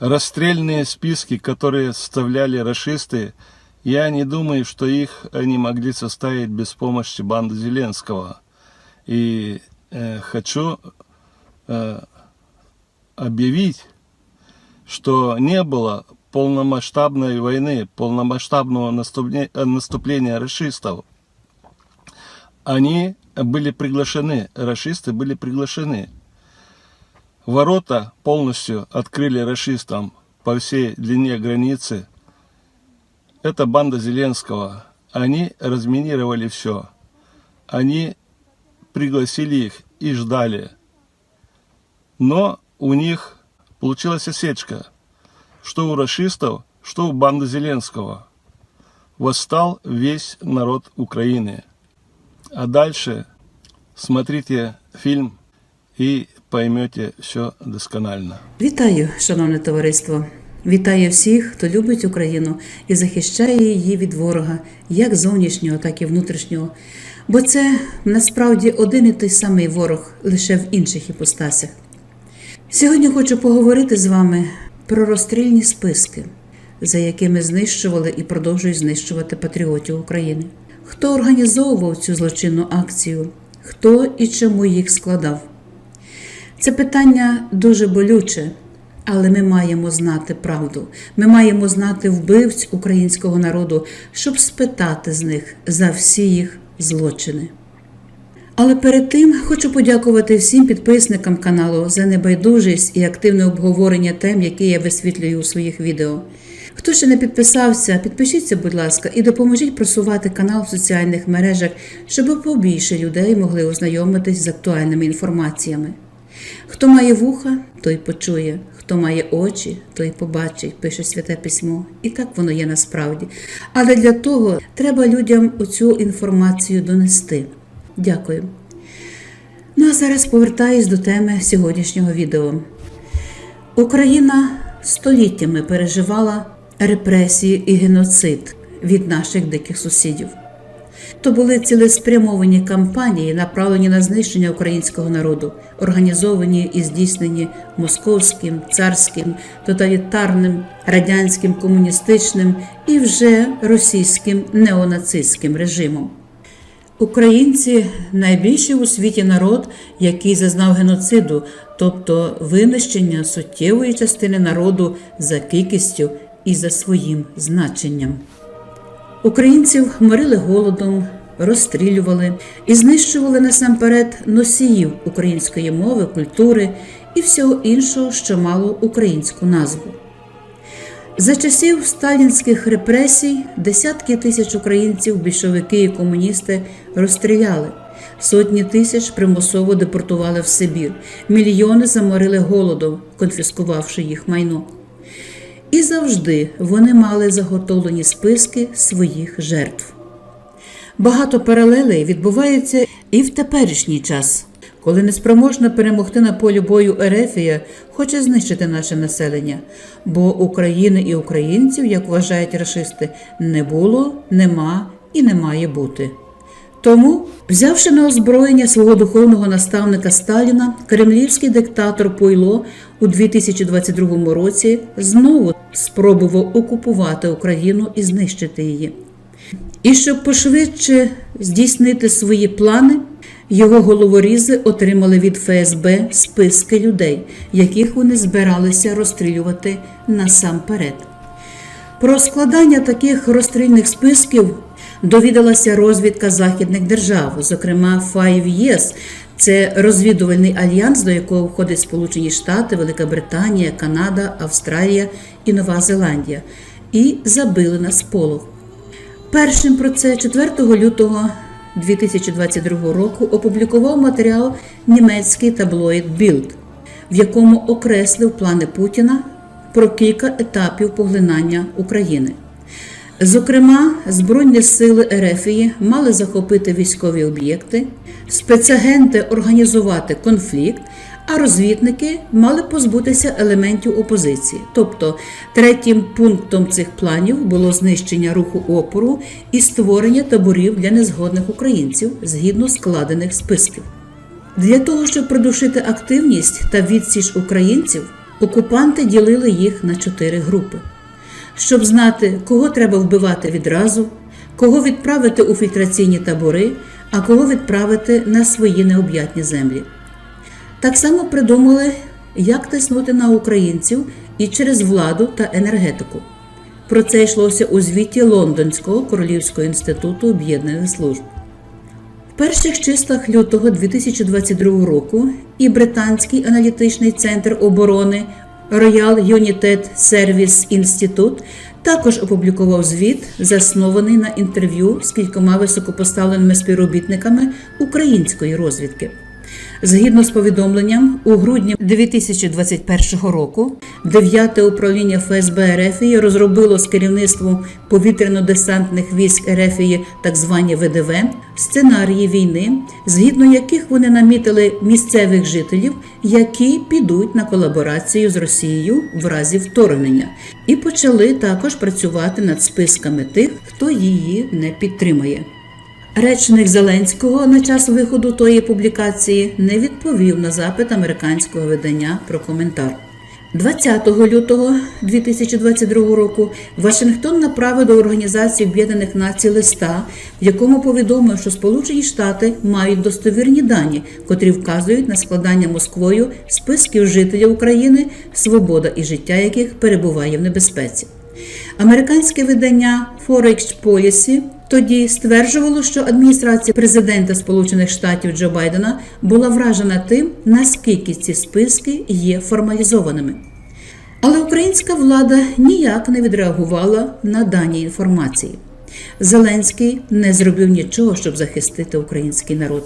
расстрельные списки, которые составляли расисты, я не думаю, что их они могли составить без помощи банды Зеленского. И э, хочу э, объявить, что не было полномасштабной войны, полномасштабного наступления, наступления расистов. Они были приглашены, расисты были приглашены. Ворота полностью открыли расистам по всей длине границы. Это банда Зеленского. Они разминировали все. Они пригласили их и ждали. Но у них получилась осечка, что у расистов, что у банды Зеленского. Восстал весь народ Украины. А дальше смотрите фильм и поймете все досконально. Вітаю, шановне товариство! Вітаю всіх, хто любить Україну і захищає її від ворога, як зовнішнього, так і внутрішнього. Бо це насправді один і той самий ворог, лише в інших іпостасях. Сьогодні хочу поговорити з вами про розстрільні списки, за якими знищували і продовжують знищувати патріотів України. Хто організовував цю злочинну акцію, хто і чому їх складав. Це питання дуже болюче, але ми маємо знати правду. Ми маємо знати вбивць українського народу, щоб спитати з них за всі їх злочини. Але перед тим хочу подякувати всім підписникам каналу за небайдужість і активне обговорення тем, які я висвітлюю у своїх відео. Хто ще не підписався, підпишіться, будь ласка, і допоможіть просувати канал в соціальних мережах, щоб побільше людей могли ознайомитись з актуальними інформаціями. Хто має вуха, той почує, хто має очі, той побачить, пише святе письмо. І так воно є насправді. Але для того треба людям оцю інформацію донести. Дякую. Ну а зараз повертаюсь до теми сьогоднішнього відео. Україна століттями переживала репресії і геноцид від наших диких сусідів. То були цілеспрямовані кампанії, направлені на знищення українського народу, організовані і здійснені московським, царським, тоталітарним, радянським, комуністичним і вже російським неонацистським режимом. Українці найбільший у світі народ, який зазнав геноциду, тобто винищення суттєвої частини народу за кількістю і за своїм значенням. Українців морили голодом, розстрілювали і знищували насамперед носіїв української мови, культури і всього іншого, що мало українську назву. За часів сталінських репресій десятки тисяч українців, більшовики і комуністи розстріляли, сотні тисяч примусово депортували в Сибір, мільйони заморили голодом, конфіскувавши їх майно. І завжди вони мали заготовлені списки своїх жертв. Багато паралелей відбувається і в теперішній час, коли неспроможна перемогти на полі бою Ерефія хоче знищити наше населення, бо України і українців, як вважають рашисти, не було, нема і не має бути. Тому, взявши на озброєння свого духовного наставника Сталіна, кремлівський диктатор Пуйло у 2022 році знову спробував окупувати Україну і знищити її. І щоб пошвидше здійснити свої плани, його головорізи отримали від ФСБ списки людей, яких вони збиралися розстрілювати насамперед. Про складання таких розстрільних списків довідалася розвідка західних держав, зокрема Five Years. Це розвідувальний альянс, до якого входять Сполучені Штати, Велика Британія, Канада, Австралія і Нова Зеландія, і забили на сполох. Першим про це 4 лютого 2022 року опублікував матеріал німецький таблоїд Bild, в якому окреслив плани Путіна про кілька етапів поглинання України. Зокрема, Збройні сили Ерефії мали захопити військові об'єкти, спецагенти організувати конфлікт, а розвідники мали позбутися елементів опозиції. Тобто, третім пунктом цих планів було знищення руху опору і створення таборів для незгодних українців згідно складених списків. Для того, щоб придушити активність та відсіч українців, окупанти ділили їх на чотири групи, щоб знати, кого треба вбивати відразу, кого відправити у фільтраційні табори, а кого відправити на свої необ'ятні землі. Так само придумали, як тиснути на українців і через владу та енергетику. Про це йшлося у звіті Лондонського Королівського інституту об'єднаних служб. В перших числах лютого 2022 року і британський аналітичний центр оборони Royal United Service Institute також опублікував звіт, заснований на інтерв'ю з кількома високопоставленими співробітниками української розвідки. Згідно з повідомленням, у грудні 2021 року 9 управління ФСБ РФії розробило з керівництвом повітряно-десантних військ РФії так звані ВДВ сценарії війни, згідно яких вони намітили місцевих жителів, які підуть на колаборацію з Росією в разі вторгнення, і почали також працювати над списками тих, хто її не підтримає. Речник Зеленського на час виходу тої публікації не відповів на запит американського видання про коментар. 20 лютого 2022 року Вашингтон направив до Організації Об'єднаних Націй листа, в якому повідомив, що Сполучені Штати мають достовірні дані, котрі вказують на складання Москвою списків жителів України, свобода і життя яких перебуває в небезпеці. Американське видання Foreign Policy тоді стверджувало, що адміністрація президента Сполучених Штатів Джо Байдена була вражена тим, наскільки ці списки є формалізованими. Але українська влада ніяк не відреагувала на дані інформації. Зеленський не зробив нічого, щоб захистити український народ.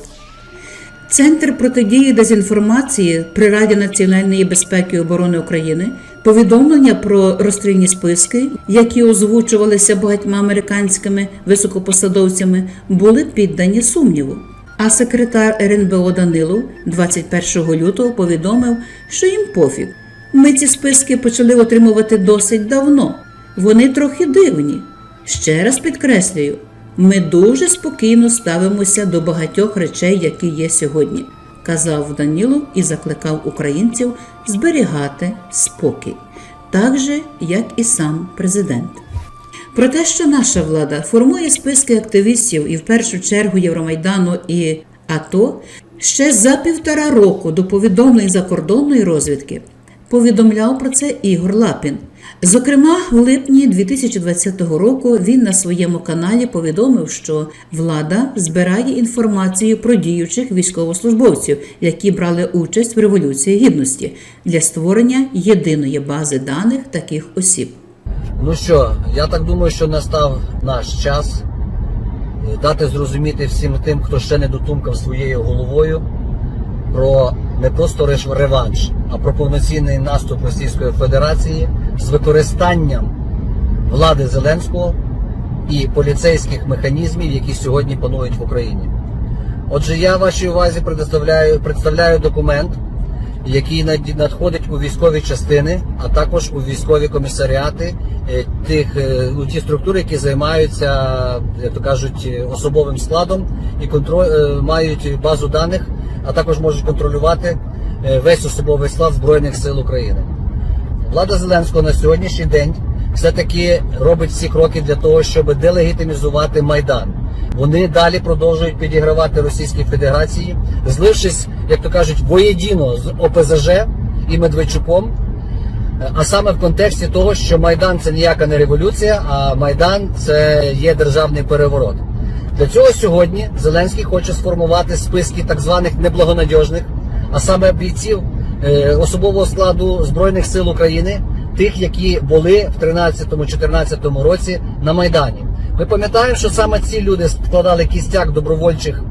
Центр протидії дезінформації при Раді національної безпеки і оборони України повідомлення про розстрільні списки, які озвучувалися багатьма американськими високопосадовцями, були піддані сумніву. А секретар РНБО Данилов 21 лютого повідомив, що їм пофіг. Ми ці списки почали отримувати досить давно. Вони трохи дивні. Ще раз підкреслюю, ми дуже спокійно ставимося до багатьох речей, які є сьогодні, казав Данілов і закликав українців зберігати спокій, так же, як і сам президент. Про те, що наша влада формує списки активістів і в першу чергу Євромайдану і АТО, ще за півтора року до повідомлень закордонної розвідки повідомляв про це Ігор Лапін. Зокрема, в липні 2020 року він на своєму каналі повідомив, що влада збирає інформацію про діючих військовослужбовців, які брали участь в революції гідності для створення єдиної бази даних таких осіб. Ну що, я так думаю, що настав наш час е, дати зрозуміти всім тим, хто ще не дотумкав своєю головою про не просто реванш, а про повноцінний наступ Російської Федерації з використанням влади Зеленського і поліцейських механізмів, які сьогодні панують в Україні. Отже, я вашій увазі представляю, представляю документ, який надходить у військові частини, а також у військові комісаріати е, тих е, у ті структури, які займаються, як то кажуть, е, особовим складом і контроль мають базу даних, а також можуть контролювати е, весь особовий склад збройних сил України. Влада Зеленського на сьогоднішній день все-таки робить всі кроки для того, щоб делегітимізувати Майдан. Вони далі продовжують підігравати Російській Федерації, злившись, як то кажуть, воєдіно з ОПЗЖ і Медведчуком. А саме в контексті того, що Майдан це ніяка не революція, а Майдан це є державний переворот. Для цього сьогодні Зеленський хоче сформувати списки так званих неблагонадіжних, а саме бійців е, особового складу Збройних сил України, тих, які були в 13-14 році на Майдані. Ми пам'ятаємо, що саме ці люди складали кістяк добровольчих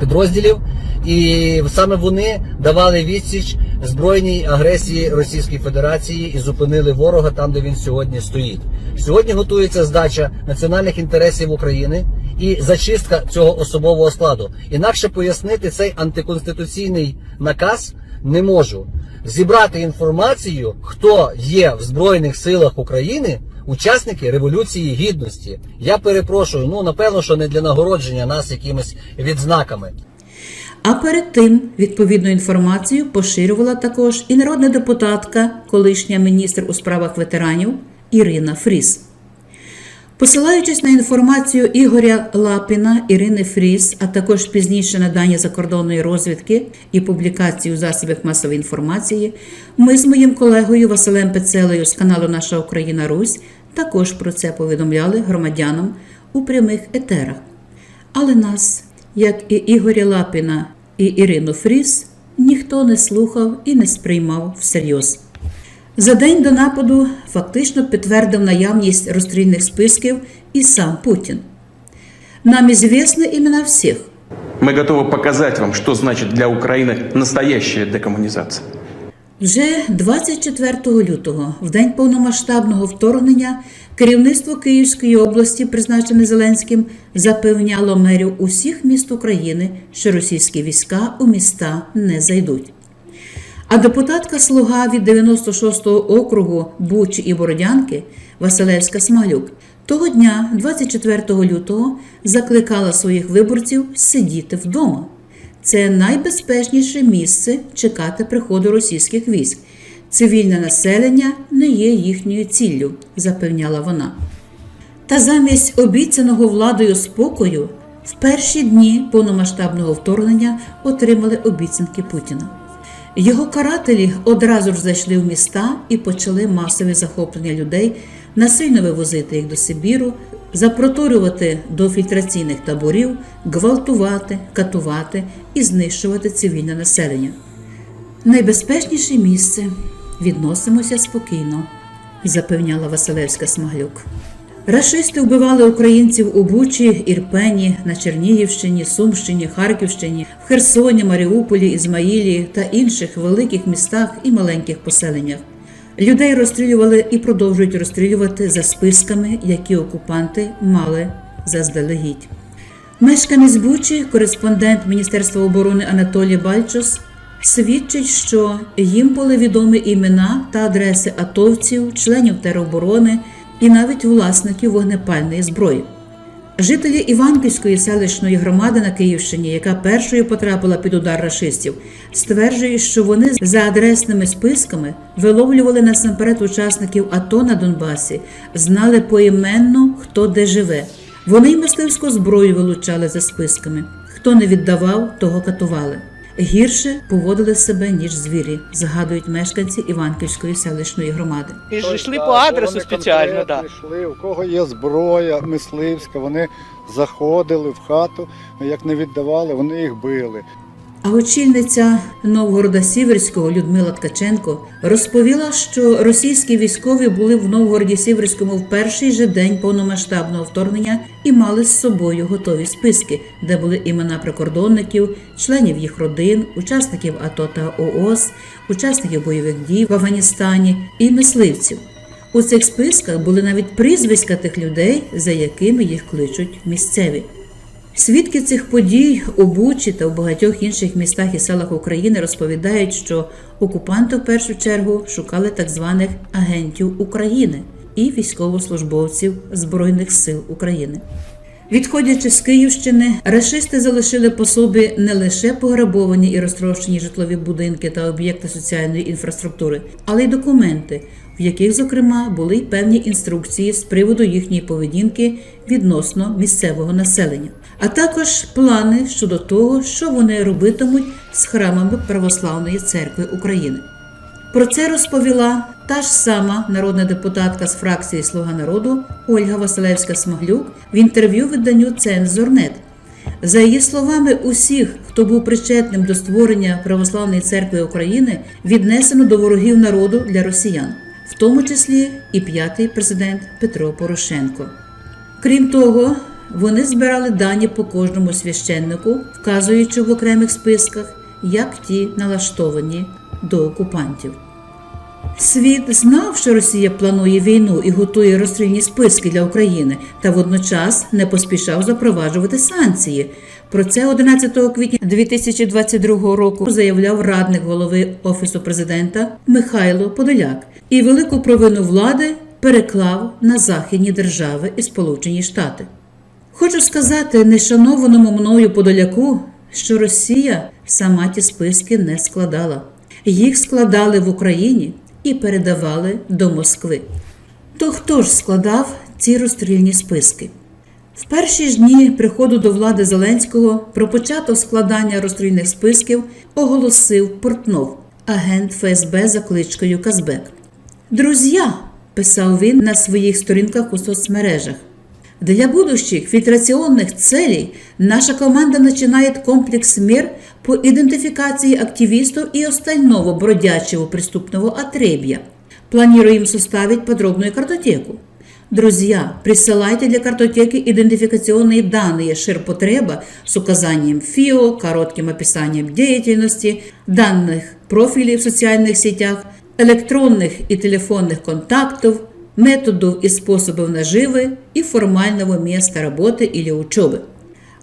підрозділів, і саме вони давали відсіч збройній агресії Російської Федерації і зупинили ворога там, де він сьогодні стоїть. Сьогодні готується здача національних інтересів України і зачистка цього особового складу. Інакше пояснити цей антиконституційний наказ не можу. Зібрати інформацію, хто є в Збройних силах України. Учасники Революції Гідності. Я перепрошую, ну напевно, що не для нагородження нас якимись відзнаками. А перед тим відповідну інформацію поширювала також і народна депутатка, колишня міністр у справах ветеранів Ірина Фріс. Посилаючись на інформацію Ігоря Лапіна, Ірини Фріс, а також пізніше на дані закордонної розвідки і публікації у засобах масової інформації, ми з моїм колегою Василем Пецелею з каналу Наша Україна Русь також про це повідомляли громадянам у прямих етерах. Але нас, як і Ігоря Лапіна і Ірину Фріс, ніхто не слухав і не сприймав всерйоз. За день до нападу фактично підтвердив наявність розстрільних списків і сам Путін. Нам известны імена всіх. Мы готовы показать вам, что значит для Украины настоящая декоммунизация. Вже 24 лютого, в день повномасштабного вторгнення, керівництво Київської області, призначене Зеленським, запевняло мерів усіх міст України, що російські війська у міста не зайдуть. А депутатка Слуга від 96-го округу Бучі і Бородянки Василевська Смалюк того дня, 24 лютого, закликала своїх виборців сидіти вдома. Це найбезпечніше місце чекати приходу російських військ. Цивільне населення не є їхньою ціллю, запевняла вона. Та замість обіцяного владою спокою в перші дні повномасштабного вторгнення отримали обіцянки Путіна. Його карателі одразу ж зайшли в міста і почали масове захоплення людей, насильно вивозити їх до Сибіру, запроторювати до фільтраційних таборів, гвалтувати, катувати і знищувати цивільне населення. Найбезпечніше місце відносимося спокійно, запевняла Василевська Смаглюк. Рашисти вбивали українців у Бучі, Ірпені, на Чернігівщині, Сумщині, Харківщині, в Херсоні, Маріуполі, Ізмаїлі та інших великих містах і маленьких поселеннях. Людей розстрілювали і продовжують розстрілювати за списками, які окупанти мали заздалегідь. Мешканець Бучі, кореспондент Міністерства оборони Анатолій Бальчос, свідчить, що їм були відомі імена та адреси атовців, членів тероборони і навіть власників вогнепальної зброї. Жителі Іванківської селищної громади на Київщині, яка першою потрапила під удар рашистів, стверджують, що вони за адресними списками виловлювали насамперед учасників АТО на Донбасі, знали поіменно, хто де живе. Вони й мисливську зброю вилучали за списками. Хто не віддавав, того катували. Гірше поводили себе, ніж звірі, згадують мешканці Іванківської селищної громади. І ж йшли по адресу спеціально, да. йшли, у кого є зброя мисливська, вони заходили в хату, як не віддавали, вони їх били. А очільниця Новгорода Сіверського Людмила Ткаченко розповіла, що російські військові були в Новгороді Сіверському в перший же день повномасштабного вторгнення і мали з собою готові списки, де були імена прикордонників, членів їх родин, учасників АТО та ООС, учасників бойових дій в Афганістані і мисливців. У цих списках були навіть прізвиська тих людей, за якими їх кличуть місцеві. Свідки цих подій у Бучі та у багатьох інших містах і селах України розповідають, що окупанти в першу чергу шукали так званих агентів України і військовослужбовців Збройних сил України. Відходячи з Київщини, рашисти залишили по собі не лише пограбовані і розтрощені житлові будинки та об'єкти соціальної інфраструктури, але й документи, в яких, зокрема, були й певні інструкції з приводу їхньої поведінки відносно місцевого населення, а також плани щодо того, що вони робитимуть з храмами Православної церкви України. Про це розповіла та ж сама народна депутатка з фракції Слуга народу Ольга Василевська Смаглюк в інтерв'ю виданню Цензорнет. За її словами, усіх, хто був причетним до створення Православної церкви України, віднесено до ворогів народу для росіян, в тому числі і п'ятий президент Петро Порошенко. Крім того, вони збирали дані по кожному священнику, вказуючи в окремих списках, як ті налаштовані до окупантів. Світ знав, що Росія планує війну і готує розстрільні списки для України, та водночас не поспішав запроваджувати санкції. Про це 11 квітня 2022 року заявляв радник голови офісу президента Михайло Подоляк, і велику провину влади переклав на західні держави і Сполучені Штати. Хочу сказати нешанованому мною Подоляку, що Росія сама ті списки не складала. Їх складали в Україні і передавали до Москви. То хто ж складав ці розстрільні списки? В перші ж дні приходу до влади Зеленського про початок складання розстрільних списків оголосив Портнов, агент ФСБ за кличкою Казбек. Друзья, писав він на своїх сторінках у соцмережах. Для будущих фильтрационных целей наша команда начинает комплекс мер по идентификации активистов и остального бродячего преступного отребья. Планируем составить подробную картотеку. Друзья, присылайте для картотеки идентификационные данные ширпотреба с указанием ФИО, коротким описанием деятельности, данных профилей в социальных сетях, электронных и телефонных контактов, методов и способов наживы и формального места работы или учебы.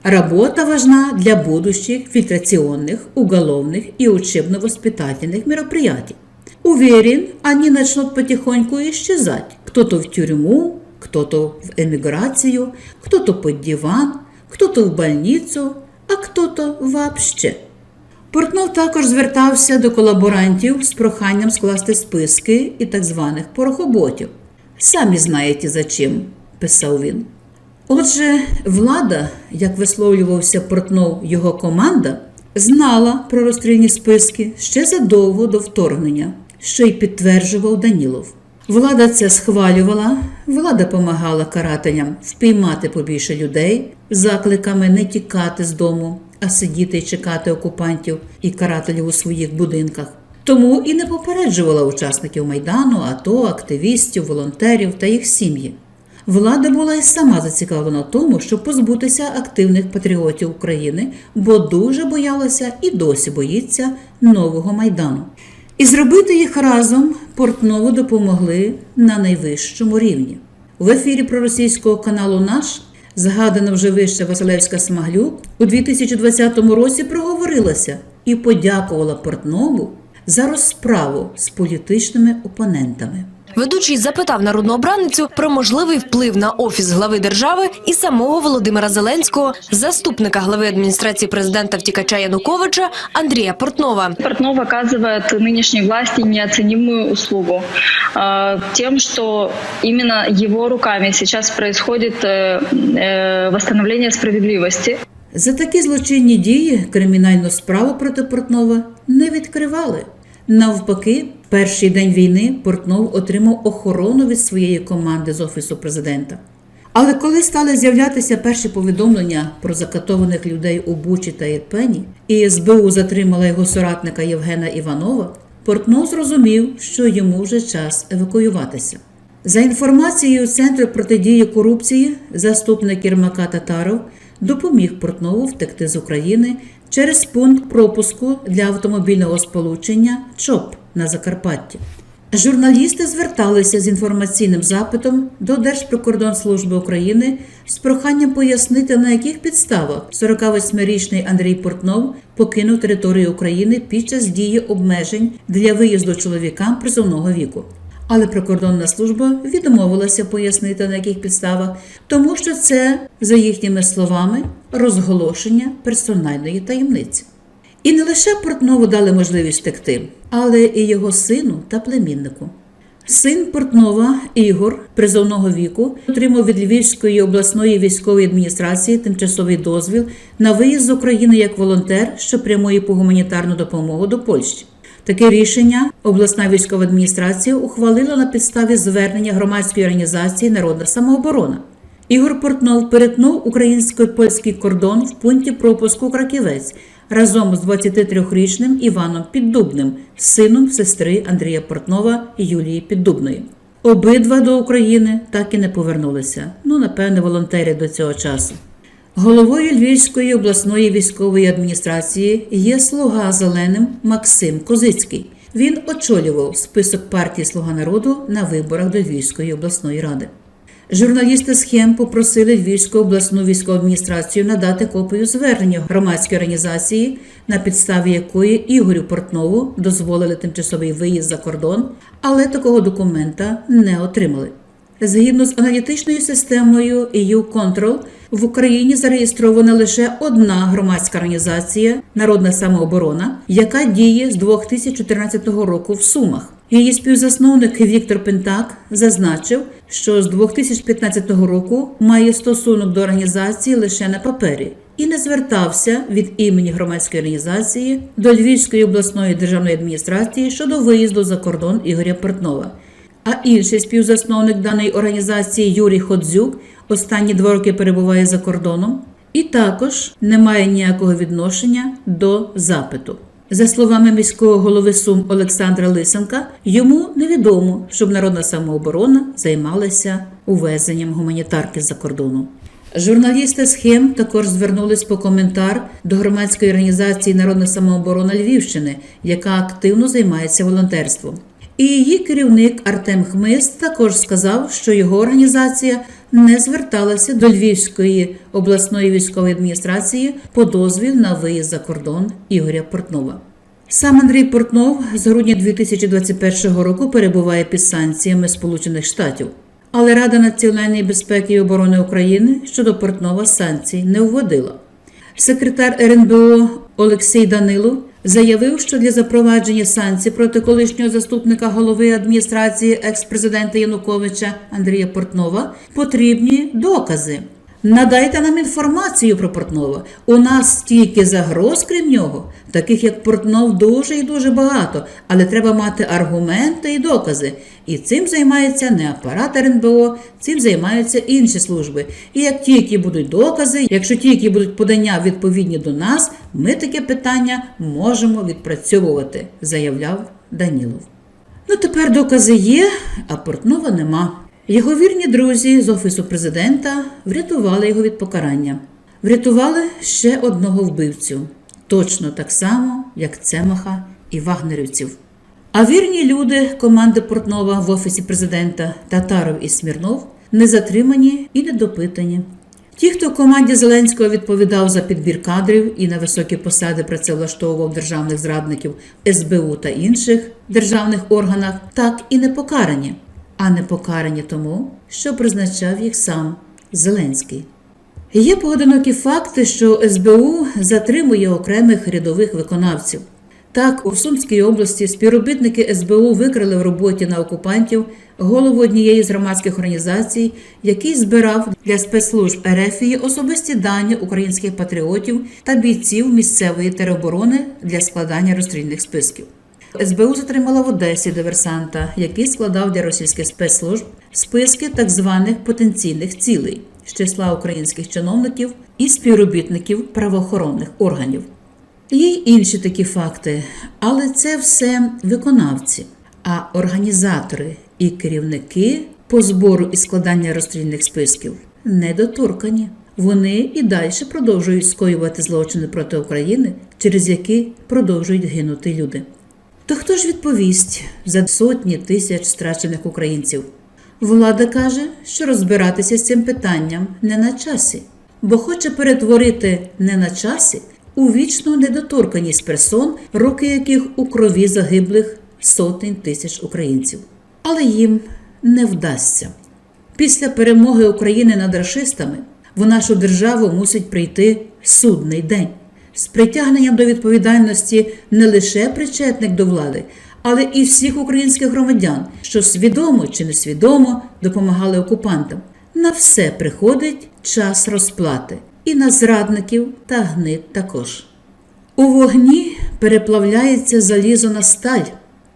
Работа важна для будущих фильтрационных, уголовных и учебно-воспитательных мероприятий. Уверен, они начнут потихоньку исчезать. Кто-то в тюрьму, кто-то в эмиграцию, кто-то под диван, кто-то в больницу, а кто-то вообще. Портнов також звертався до колаборантів з проханням скласти списки і так званих порохоботів. Самі знаєте за чим, писав він. Отже, влада, як висловлювався Портнов його команда, знала про розстрільні списки ще задовго до вторгнення, що й підтверджував Данілов. Влада це схвалювала, влада помагала карателям впіймати побільше людей закликами не тікати з дому, а сидіти і чекати окупантів і карателів у своїх будинках. Тому і не попереджувала учасників майдану, АТО, активістів, волонтерів та їх сім'ї. Влада була і сама зацікавлена тому, щоб позбутися активних патріотів України, бо дуже боялася і досі боїться нового майдану. І зробити їх разом Портнову допомогли на найвищому рівні. В ефірі проросійського каналу Наш згадана вже вище Василевська Смаглюк у 2020 році проговорилася і подякувала Портнову за розправу з політичними опонентами. Ведучий запитав народну обраницю про можливий вплив на офіс глави держави і самого Володимира Зеленського, заступника глави адміністрації президента втікача Януковича Андрія Портнова. Портнов оказывает нынешней власти неоценимую услугу э, тем, что именно его руками сейчас происходит э, э, восстановление справедливости. За такі злочинні дії кримінальну справу проти Портнова не відкривали. Навпаки, перший день війни Портнов отримав охорону від своєї команди з офісу президента. Але коли стали з'являтися перші повідомлення про закатованих людей у Бучі та Ірпені, і СБУ затримала його соратника Євгена Іванова, Портнов зрозумів, що йому вже час евакуюватися. За інформацією Центру протидії корупції, заступник Єрмака Татаров допоміг Портнову втекти з України через пункт пропуску для автомобільного сполучення ЧОП на Закарпатті. Журналісти зверталися з інформаційним запитом до Держприкордонслужби України з проханням пояснити, на яких підставах 48-річний Андрій Портнов покинув територію України під час дії обмежень для виїзду чоловікам призовного віку. Але прикордонна служба відмовилася пояснити на яких підставах, тому що це, за їхніми словами, розголошення персональної таємниці. І не лише Портнову дали можливість втекти, але і його сину та племіннику. Син Портнова Ігор призовного віку отримав від Львівської обласної військової адміністрації тимчасовий дозвіл на виїзд з України як волонтер, що прямує по гуманітарну допомогу до Польщі. Таке рішення обласна військова адміністрація ухвалила на підставі звернення громадської організації Народна самооборона. Ігор Портнов перетнув українсько-польський кордон в пункті пропуску Краківець разом з 23-річним Іваном Піддубним, сином сестри Андрія Портнова і Юлії Піддубної. Обидва до України так і не повернулися. Ну, напевне, волонтери до цього часу. Головою Львівської обласної військової адміністрації є слуга зеленим Максим Козицький. Він очолював список партії Слуга народу на виборах до Львівської обласної ради. Журналісти схем попросили Львівську обласну військову адміністрацію надати копію звернення громадської організації, на підставі якої Ігорю Портнову дозволили тимчасовий виїзд за кордон, але такого документа не отримали. Згідно з аналітичною системою EU Control, в Україні зареєстрована лише одна громадська організація Народна самооборона, яка діє з 2014 року в Сумах. Її співзасновник Віктор Пентак зазначив, що з 2015 року має стосунок до організації лише на папері і не звертався від імені громадської організації до Львівської обласної державної адміністрації щодо виїзду за кордон Ігоря Портнова. А інший співзасновник даної організації Юрій Ходзюк останні два роки перебуває за кордоном і також не має ніякого відношення до запиту. За словами міського голови Сум Олександра Лисенка, йому невідомо, щоб народна самооборона займалася увезенням гуманітарки з-за кордону. Журналісти схем також звернулись по коментар до громадської організації Народна самооборона Львівщини, яка активно займається волонтерством. І її керівник Артем Хмис також сказав, що його організація не зверталася до Львівської обласної військової адміністрації по дозвіл на виїзд за кордон Ігоря Портнова. Сам Андрій Портнов з грудня 2021 року перебуває під санкціями Сполучених Штатів. Але Рада національної безпеки і оборони України щодо Портнова санкцій не вводила. Секретар РНБО Олексій Данилов заявив, що для запровадження санкцій проти колишнього заступника голови адміністрації екс-президента Януковича Андрія Портнова потрібні докази. Надайте нам інформацію про Портнова. У нас стільки загроз, крім нього, таких як Портнов, дуже і дуже багато, але треба мати аргументи і докази. І цим займається не апарат РНБО, цим займаються інші служби. І як тільки будуть докази, якщо тільки будуть подання відповідні до нас, ми таке питання можемо відпрацьовувати, заявляв Данілов. Ну тепер докази є, а Портнова нема. Його вірні друзі з офісу президента врятували його від покарання. Врятували ще одного вбивцю, точно так само, як Цемаха і вагнерівців. А вірні люди команди Портнова в офісі президента Татаров і Смірнов не затримані і не допитані. Ті, хто команді Зеленського відповідав за підбір кадрів і на високі посади працевлаштовував державних зрадників СБУ та інших державних органах, так і не покарані, а не покарані тому, що призначав їх сам Зеленський. Є поодинокі факти, що СБУ затримує окремих рядових виконавців. Так, у Сумській області співробітники СБУ викрили в роботі на окупантів голову однієї з громадських організацій, який збирав для спецслужб РФії особисті дані українських патріотів та бійців місцевої тероборони для складання розстрільних списків. СБУ затримала в Одесі диверсанта, який складав для російських спецслужб списки так званих потенційних цілей з числа українських чиновників і співробітників правоохоронних органів. Є й інші такі факти, але це все виконавці, а організатори і керівники по збору і складання розстрільних списків недоторкані. Вони і далі продовжують скоювати злочини проти України, через які продовжують гинути люди. То хто ж відповість за сотні тисяч страчених українців? Влада каже, що розбиратися з цим питанням не на часі, бо хоче перетворити не на часі у вічну недоторканість персон, роки яких у крові загиблих сотень тисяч українців. Але їм не вдасться. Після перемоги України над рашистами в нашу державу мусить прийти судний день з притягненням до відповідальності не лише причетних до влади, але і всіх українських громадян, що свідомо чи несвідомо допомагали окупантам. На все приходить час розплати, і на зрадників та гнид також. У вогні переплавляється залізо на сталь,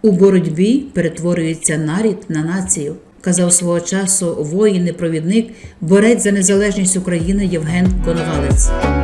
у боротьбі перетворюється нарід на націю, казав свого часу воїн і провідник, борець за незалежність України Євген Коновалець.